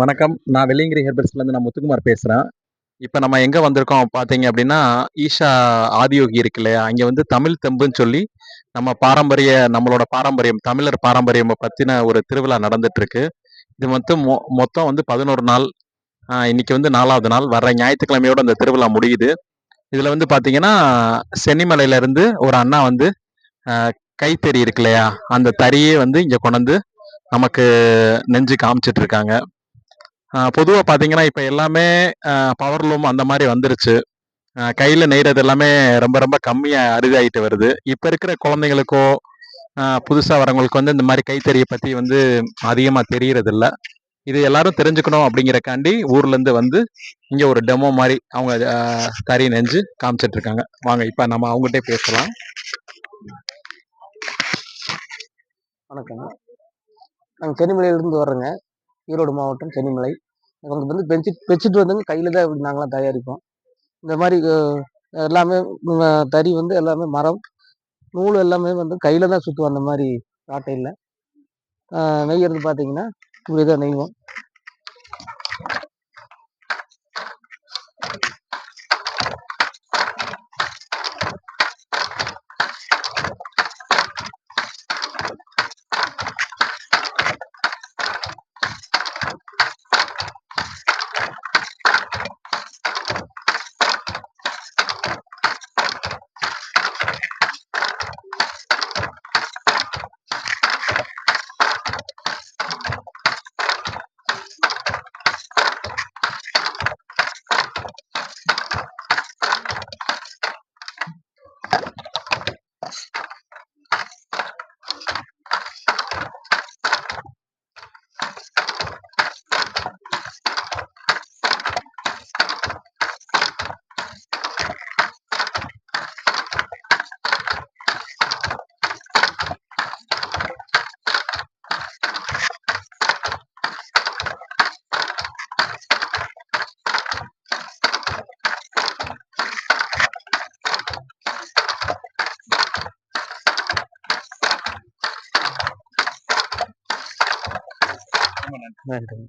வணக்கம். நான் வெள்ளியங்கிரி ஹெர்பல்ஸ்லேருந்து நான் முத்துக்குமார் பேசுகிறேன் இப்போ நம்ம எங்கே வந்திருக்கோம் பார்த்தீங்க அப்படின்னா ஈஷா ஆதியோகி இருக்கு இல்லையா? அங்கே வந்து தமிழ் தெம்புன்னு சொல்லி நம்ம பாரம்பரிய நம்மளோட பாரம்பரியம் தமிழர் பாரம்பரியம் பற்றின ஒரு திருவிழா நடந்துட்டுருக்கு. இது மொத்தம் மொ மொத்தம் வந்து பதினோரு நாள். இன்னைக்கு வந்து நாலாவது நாள். வர்ற ஞாயிற்றுக்கிழமையோட அந்த திருவிழா முடியுது. இதில் வந்து பார்த்தீங்கன்னா சென்னிமலையிலேருந்து ஒரு அண்ணா வந்து கைத்தறி இருக்கு இல்லையா? அந்த தறியே வந்து இங்கே கொண்டு நமக்கு நெஞ்சு காமிச்சிட்டு இருக்காங்க பொதுவாக பார்த்தீங்கன்னா இப்போ எல்லாமே பவர்லூம் அந்த மாதிரி வந்துருச்சு. கையில் நெய்கிறது எல்லாமே ரொம்ப ரொம்ப கம்மியாக அரிதாகிட்டு வருது. இப்போ இருக்கிற குழந்தைங்களுக்கோ புதுசாக வரவங்களுக்கு வந்து இந்த மாதிரி கைத்தறியை பற்றி வந்து அதிகமாக தெரியறதில்ல. இது எல்லாரும் தெரிஞ்சுக்கணும் அப்படிங்கிறக்காண்டி ஊர்லேருந்து வந்து இங்கே ஒரு டெமோ மாதிரி அவங்க தறி நெஞ்சு காமிச்சிட்டு இருக்காங்க வாங்க இப்போ நம்ம அவங்ககிட்டே பேசலாம். வணக்கம். நாங்கள் சென்னிமலையிலிருந்து வர்றோங்க. ஈரோடு மாவட்டம் சென்னிமலை. நமக்கு வந்து பெட்ஷீட் பெட்ஷீட் வந்துங்க கையில் தான் இப்படி நாங்களாம் தயாரிப்போம். இந்த மாதிரி எல்லாமே தறி வந்து எல்லாமே மரம் நூல் எல்லாமே வந்து கையில் தான் சுற்றுவோம் அந்த மாதிரி காட்டையில் நெய்யறது பார்த்தீங்கன்னா இப்படி தான் நெய்வோம். நன்றி